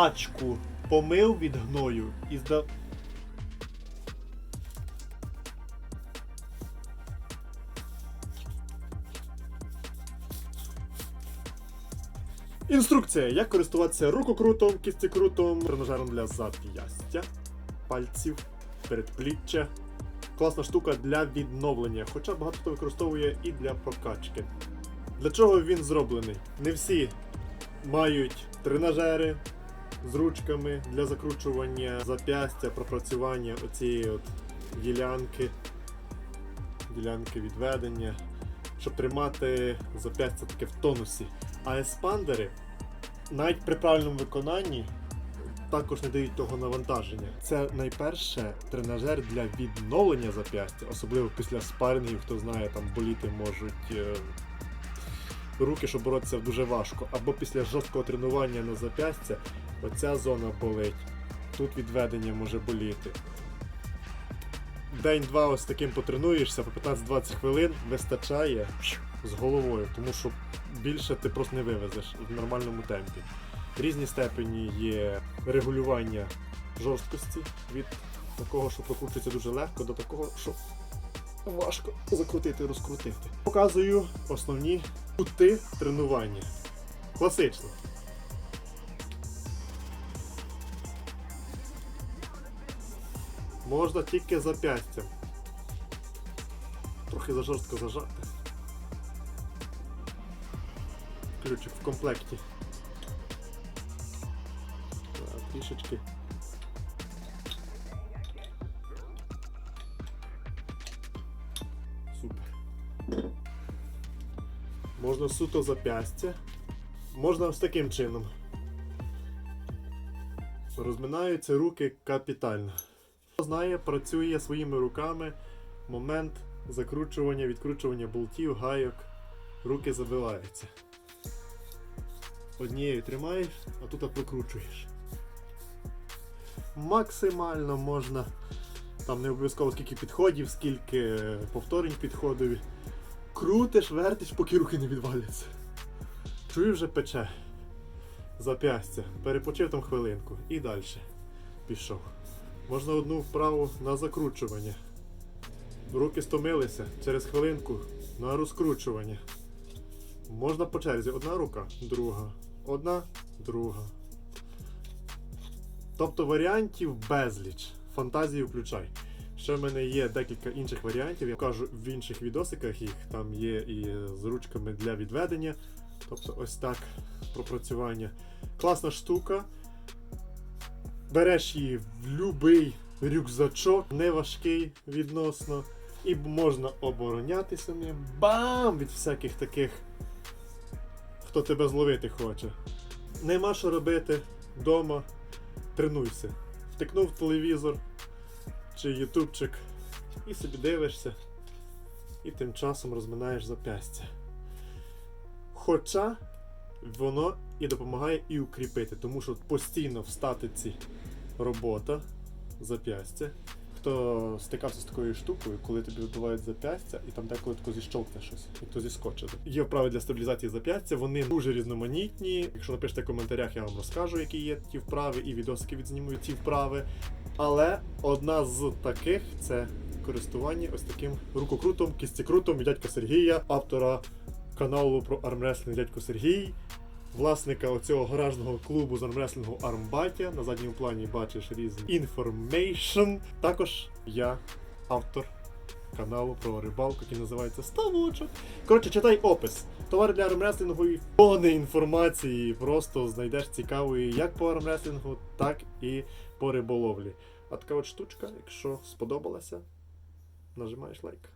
Тачку помив від гною і здав. Інструкція, як користуватися рукокрутом, кістікрутом, тренажером для зап'ястя, пальців, передпліччя. Класна штука для відновлення, хоча багато хто використовує і для прокачки. Для чого він зроблений? Не всі мають тренажери з ручками для закручування зап'ястя, пропрацювання оцієї от ділянки, ділянки відведення, щоб тримати зап'ястя таке в тонусі. А еспандери навіть при правильному виконанні також не дають того навантаження. Це найперше тренажер для відновлення зап'ястя, особливо після спарингів, хто знає, там боліти можуть е, руки, щоб боротися дуже важко. Або після жорсткого тренування на зап'ястя оця зона болить. Тут відведення може боліти. День-два ось таким потренуєшся, по 15-20 хвилин вистачає з головою, тому що більше ти просто не вивезеш в нормальному темпі. Різні степені є регулювання жорсткості від такого, що прокручується дуже легко, до такого, що важко закрутити, розкрутити. Показую основні кути тренування. Класично. Можна тільки зап'ястям. Трохи зажорстко зажати. Ключик в комплекті. Трішечки. Можна суто зап'ястя. Можна ось таким чином. Розминаються руки капітально. Хто знає, працює своїми руками момент закручування, відкручування болтів, гайок. Руки забиваються. Однією тримаєш, а тут прокручуєш. Максимально можна. Там не обов'язково скільки підходів, скільки повторень підходові. Крутиш, вертиш, поки руки не відваляться. Чую вже пече. Зап'ястя. Перепочив там хвилинку. І далі. Пішов. Можна одну вправу на закручування. Руки стомилися через хвилинку на розкручування. Можна по черзі. Одна рука, друга. Одна, друга. Тобто варіантів безліч. Фантазію включай. Ще в мене є декілька інших варіантів. Я покажу в інших відосиках їх. Там є і з ручками для відведення. Тобто ось так пропрацювання. Класна штука. Береш її в будь-який рюкзачок, не важкий відносно. І можна оборонятися ним. Бам! Від всяких таких, хто тебе зловити хоче. Нема що робити вдома. Тренуйся. Втикнув телевізор чи ютубчик і собі дивишся. І тим часом розминаєш зап'ястя. Хоча воно і допомагає і укріпити, тому що постійно в статиці робота, зап'ястя. Хто стикався з такою штукою, коли тобі вибивають зап'ястя, і там деколи тако зіщолкне щось, і то зіскочить. Є вправи для стабілізації зап'ястя, вони дуже різноманітні. Якщо напишете в коментарях, я вам розкажу, які є ті вправи, і відосики відзнімую ці вправи. Але одна з таких це користування ось таким рукокрутом, кістікрутом від дядька Сергія, автора каналу про армреслінг дядько Сергій, власника оцього гаражного клубу з армреслінгу Армбатя. На задньому плані бачиш різні інформейшн. Також я автор каналу про рибалку, який називається Ставочок. Коротше, читай опис. Товар для армреслінгу і повне інформації. Просто знайдеш цікавої як по армреслінгу, так і по риболовлі. А така от штучка, якщо сподобалася, нажимаєш лайк.